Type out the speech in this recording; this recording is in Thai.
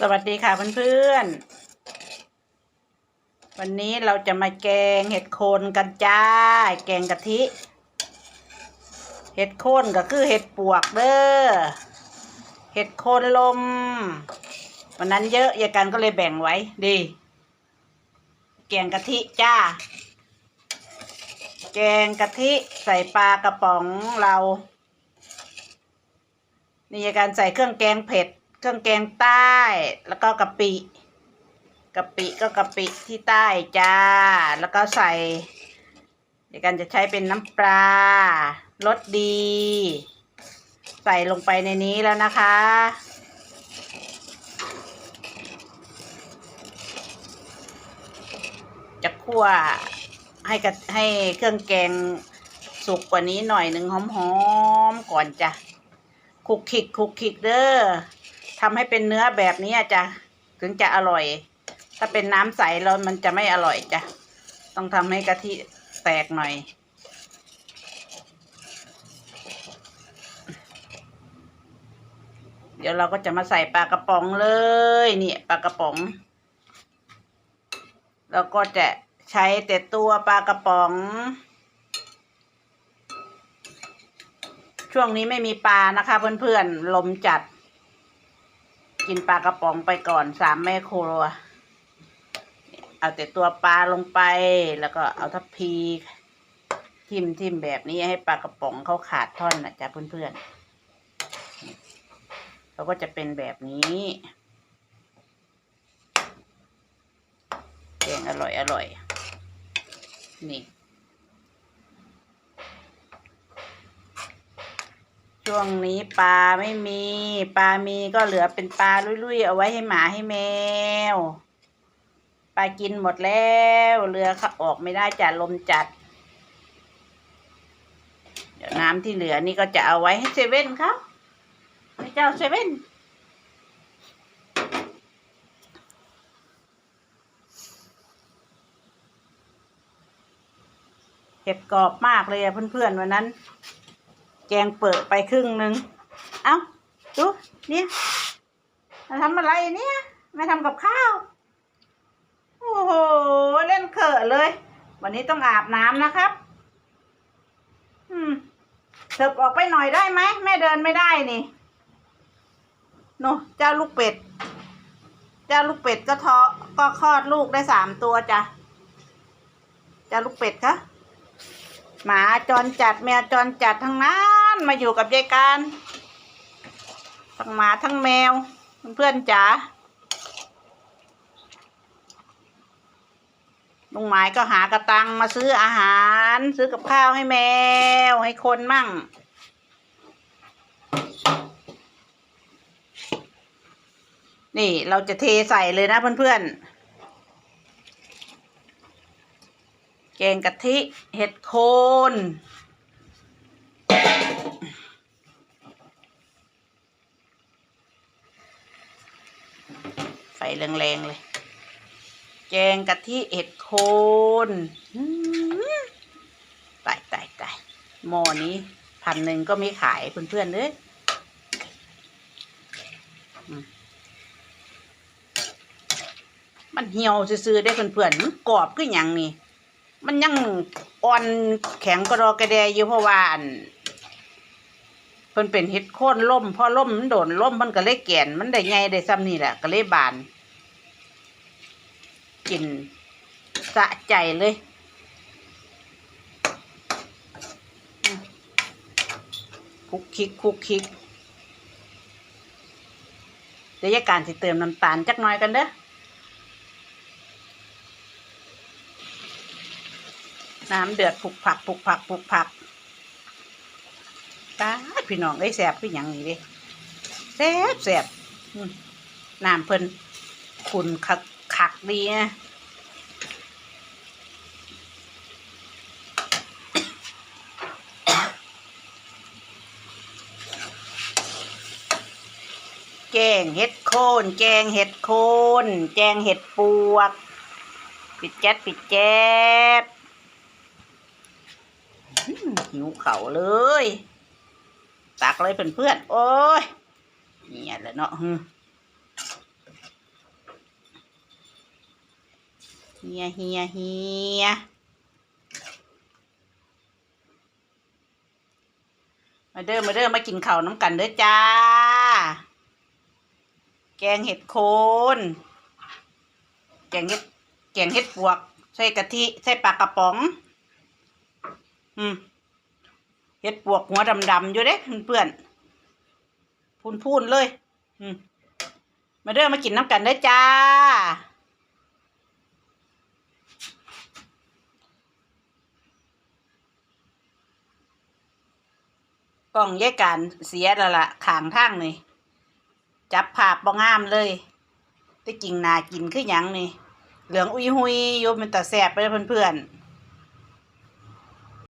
สวัสดีค่ะเพื่อนๆ วันนี้เราจะมาแกงเห็ดโคนกันจ้า แกงกะทิ เห็ดโคนก็คือเห็ดปวกเด้อ เห็ดโคนลม วันนั้นเยอะยายกันก็เลยแบ่งไว้ดี แกงกะทิจ้า แกงกะทิใส่ปลากระป๋องเรา นี่ยายการใส่เครื่องแกงเผ็ด เครื่องแกงใต้ แล้วก็กะปิกะปิก็กะปิที่ใต้จ้า แล้วก็ใส่ยายการจะใช้เป็นน้ำปลารสดี ใส่ลงไปในนี้แล้วนะคะ จะคั่วให้กให้เครื่องแกงสุกกว่านี้หน่อยหนึ่งหอมๆก่อนจ้ะคลุกคลิกคลุกคลิกเด้อ ทำให้เป็นเนื้อแบบนี้อะจ้ะถึงจะอร่อย ถ้าเป็นน้ำใสแล้วมันจะไม่อร่อยจ้ะต้องทำให้กะทิแตกหน่อย เดี๋ยวเราก็จะมาใส่ปลากระป๋องเลยเนี่ยปลากระป๋องแล้วก็จะใช้แต่ตัวปลากระป๋อง ช่วงนี้ไม่มีปลานะคะเพื่อนๆลมจัด กินปลากระป๋องไปก่อนสามแม่ครัว เอาแต่ตัวปลาลงไปแล้วก็เอาทัพพีทิมทิมแบบนี้ให้ปลากระป๋องเขาขาดท่อนนะจ๊ะเพื่อนๆเขาก็จะเป็นแบบนี้แกงอร่อยอร่อยนี่ ช่วงนี้ปลาไม่มี ปลามีก็เหลือเป็นปลาลุยๆ เอาไว้ให้หมาให้แมว ปลากินหมดแล้วเรือเขาออกไม่ได้จัดลมจัด เดี๋ยวน้ำที่เหลือนี่ก็จะเอาไว้ให้เซเว่นเขาให้เจ้าเซเว่นเห็ดกรอบมากเลยเพื่อนๆวันนั้น แกงเปิดไปครึ่งหนึ่งเอ้าดูเนี่ยมาทำอะไรเนี่ยม่ทำกับข้าว โอ้โห เล่นเขอะเลย วันนี้ต้องอาบน้ำนะครับ อืมเถิบออกไปหน่อยได้ไหมแม่เดินไม่ได้นี่โนเจ้าลูกเป็ด เจ้าลูกเป็ดก็ท้อก็คลอดลูกได้สามตัวจ้ะ เจ้าลูกเป็ดคะ หมาจรจัดแมวจรจัดทั้งนั้นมาอยู่กับยายการทั้งหมาทั้งแมวเพื่อนจ๋าลุงหมายก็หากระตังมาซื้ออาหาร ซื้อกับข้าวให้แมวให้คนมั่ง นี่เราจะเทใส่เลยนะเพื่อนๆ แกงกะทิ เห็ดโคนไฟแรงๆเลย แกงกะทิเห็ดโคนตายตายตายหม้อนี้พันหนึ่งก็ไม่ขายเพื่อนๆเลยมันเหี่ยวซื่อๆได้เพื่อนๆมันกรอบคือหยังนี่ มันยังอ่อนแข็งกระดอกกระแดอยู่เพราะว่าอันเพิ่นเป็นเห็ดโคนล่มพอล่มมันโดนล่มมันก็เลยแก่นมันได้ใหญ่ได้ซ้ำนี่แหละก็เลยบาน กินสะใจเลยคุกคิกคุกคิกเดี๋ยวยาการสิเติมน้ำตาลจักหน่อยกันเด้อ น้ำเดือดผุกผักผุกผักผุกผักตาพี่น้องไอ้แสบคือหยังนี่เดิแสบแสบน้ำเพิ่นขุนคักคักดีนะแกงเห็ดโคนแกงเห็ดโคนแกงเห็ดปวก ปิดแก๊สปิดแก๊ส หิวเข่าเลย ตักเลยเพื่อนๆ โอ้ยเนี่ยแหละเนาะเฮียเฮียเฮียมาเด้อมาเด้อมากินข้าวน้ำกันเด้อจ้า แกงเห็ดโคนแกงเห็ดแกงเห็ดปวก ใส่กะทิ ใส่ปลากระป๋อง อืมเห็ดปวกหัวดำๆอยู่เด้เพื่อนพูนๆเลย อืมมาเด้อมากินน้ำกันเด้จ้า กล้องแยกการเสียแล้วล่ะขางทางนี่จับภาพบ่งามเลยแต่จริงนากินคือหยังนี่ เหลืองอุยหุยอยู่เป็นตาแสบไปเพื่อนๆ